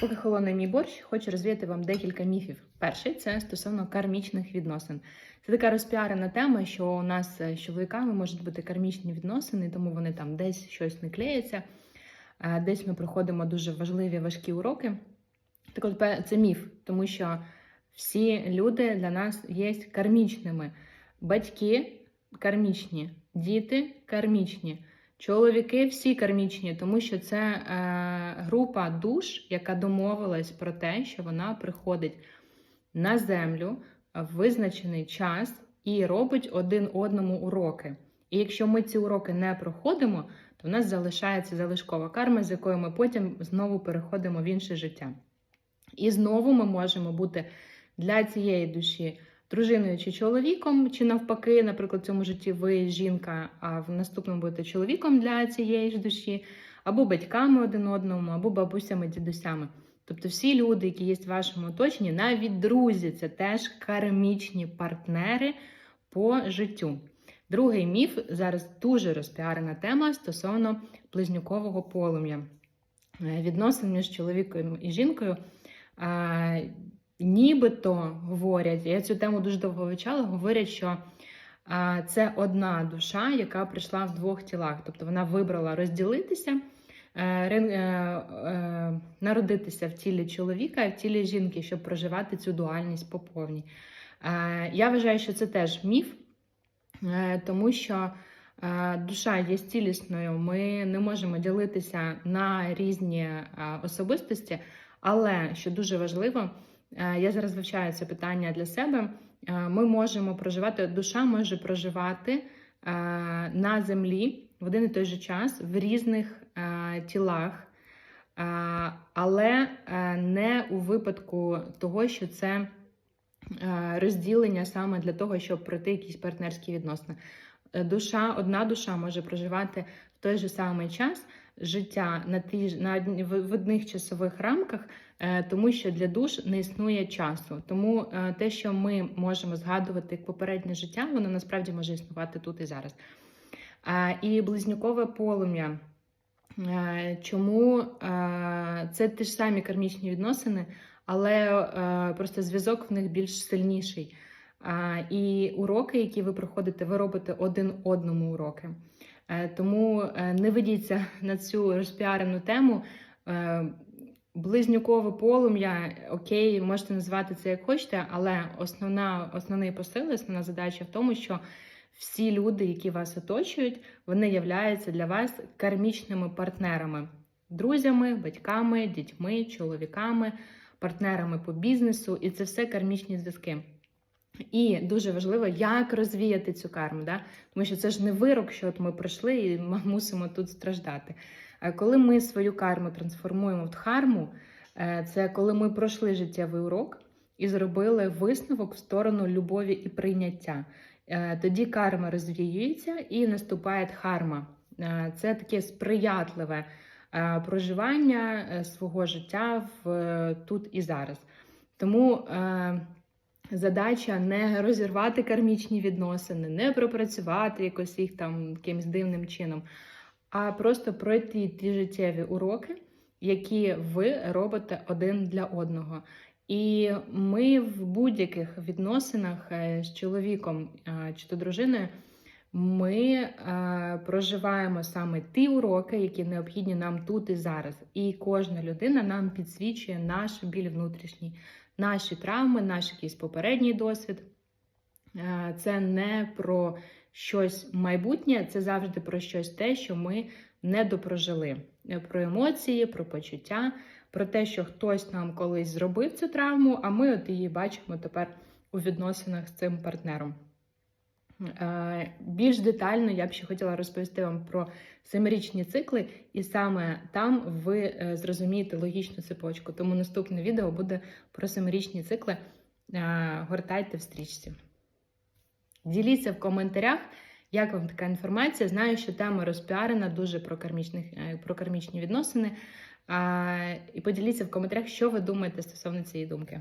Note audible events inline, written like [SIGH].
Поки холодний мій борщ, хочу розвіяти вам декілька міфів. Перший це стосовно кармічних відносин. Це така розпіарена тема, що у нас з чоловіками можуть бути кармічні відносини, тому вони там десь щось не клеїться, десь ми проходимо дуже важливі важкі уроки. Так от це міф, тому що всі люди для нас є кармічними. Батьки кармічні, діти кармічні. Чоловіки всі кармічні, тому що це е, група душ, яка домовилась про те, що вона приходить на землю в визначений час і робить один одному уроки. І якщо ми ці уроки не проходимо, то в нас залишається залишкова карма, з якою ми потім знову переходимо в інше життя. І знову ми можемо бути для цієї душі дружиною чи чоловіком, чи навпаки, наприклад, в цьому житті ви жінка, а в наступному будете чоловіком для цієї ж душі, або батьками один одному, або бабусями, дідусями. Тобто всі люди, які є в вашому оточенні, навіть друзі, це теж кармічні партнери по життю. Другий міф зараз дуже розпіарена тема стосовно близнюкового полум'я. Е, Відносин між чоловіком і жінкою. Нібито говорять, я цю тему дуже довго вивчала, говорять, що це одна душа, яка прийшла в двох тілах. Тобто вона вибрала розділитися, е, е, е, народитися в тілі чоловіка і в тілі жінки, щоб проживати цю дуальність по повній. Е, я вважаю, що це теж міф, тому що душа є цілісною, ми не можемо ділитися на різні особистості. Але що дуже важливо, я зараз вивчаю це питання для себе. е, Ми можемо проживати, душа може проживати е, на землі в один і той же час в різних е, тілах, е, але е, не у випадку того, що це е, розділення саме для того, щоб пройти якісь партнерські відносини. Е, Душа, одна душа може проживати в той же самий час життя на ті ж на в одних часових рамках, е, тому що для душ не існує часу. Тому е, те, що ми можемо згадувати як попереднє життя, воно насправді може існувати тут і зараз. І близнюкове полум'я. Е, Чому це ті ж самі кармічні відносини, але просто зв'язок в них більш сильніший. І уроки, які ви проходите, ви робите один одному уроки. Е, Тому е, не ведіться [LAUGHS] на цю розпіарену тему. Е, Близнюкове полум'я, окей, можете назвати це як хочете, але основна, основний посил, основна задача в тому, що всі люди, які вас оточують, вони являються для вас кармічними партнерами, друзями, батьками, дітьми, чоловіками, партнерами по бізнесу, і це все кармічні зв'язки. І дуже важливо, як розвіяти цю карму, да? тому що це ж не вирок, що от ми пройшли і ми мусимо тут страждати. А коли ми свою карму трансформуємо в дхарму, е, це коли ми пройшли життєвий урок і зробили висновок в сторону любові і прийняття. Е, Тоді карма розвіюється і наступає дхарма. Е, Це таке сприятливе е, проживання е, свого життя в е, тут і зараз. Тому е, задача не розірвати кармічні відносини, не пропрацювати якось їх там якимось дивним чином, а просто пройти ті життєві уроки, які ви робите один для одного. І ми в будь-яких відносинах е, з чоловіком е, чи то дружиною. Ми е, проживаємо саме ті уроки, які необхідні нам тут і зараз. І кожна людина нам підсвічує наш біль внутрішній, наші травми, наш якийсь попередній досвід. Е, Це не про щось майбутнє, це завжди про щось те, що ми не допрожили. Е, Про емоції, про почуття, про те, що хтось нам колись зробив цю травму, а ми от її бачимо тепер у відносинах з цим партнером. Е, Більш детально я б ще хотіла розповісти вам про семирічні цикли, і саме там ви е, зрозумієте логічну цепочку. Тому наступне відео буде про семирічні цикли. Е, Гортайте в стрічці. Діліться в коментарях, як вам така інформація. Знаю, що тема розпіарена дуже про, е, про кармічні відносини. І поділіться в коментарях, що ви думаєте стосовно цієї думки.